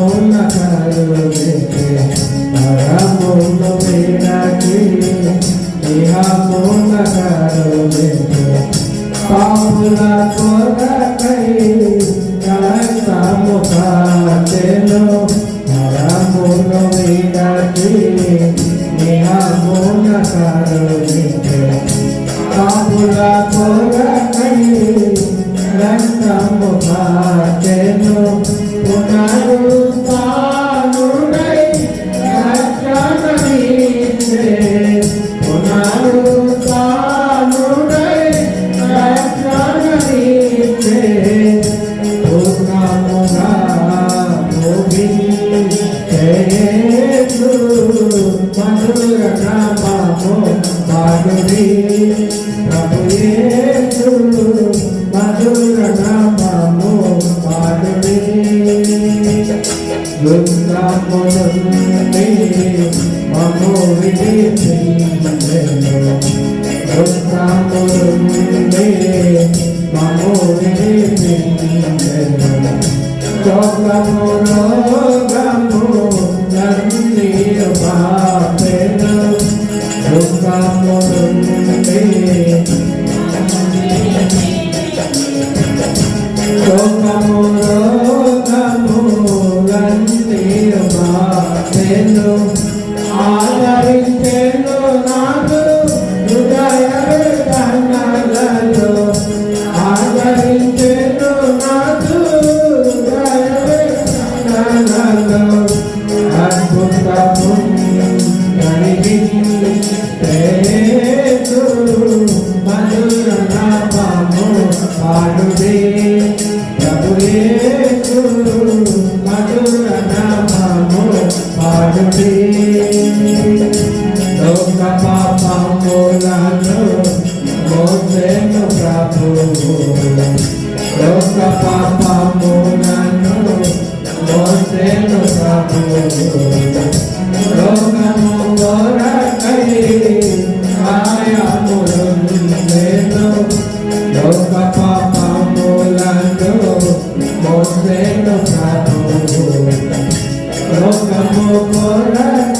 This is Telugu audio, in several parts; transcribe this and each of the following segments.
con la cara Bhagavad Gita. I'm Saturday. পড়া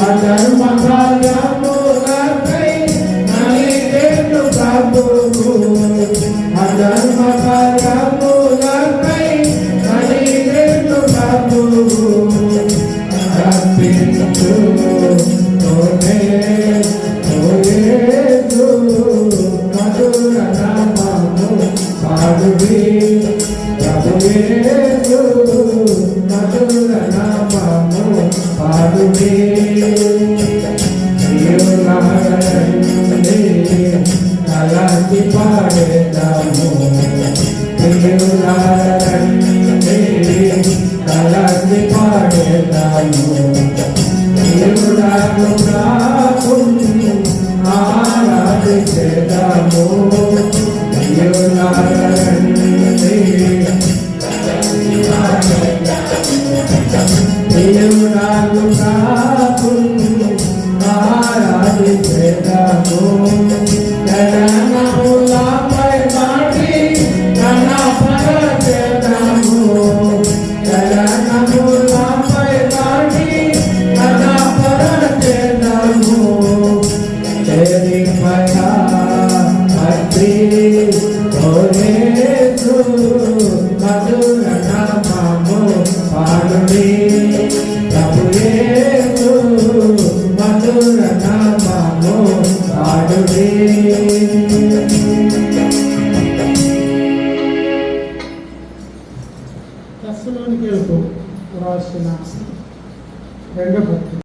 అతను మంత్రాలు పాడి పాడేదాము పిల్లలు నారండి తలాడి పాడేదాము పిల్లలు నారు కాకుండా ఆరాధించేదాము పిల్లలు నారండి I Yeah.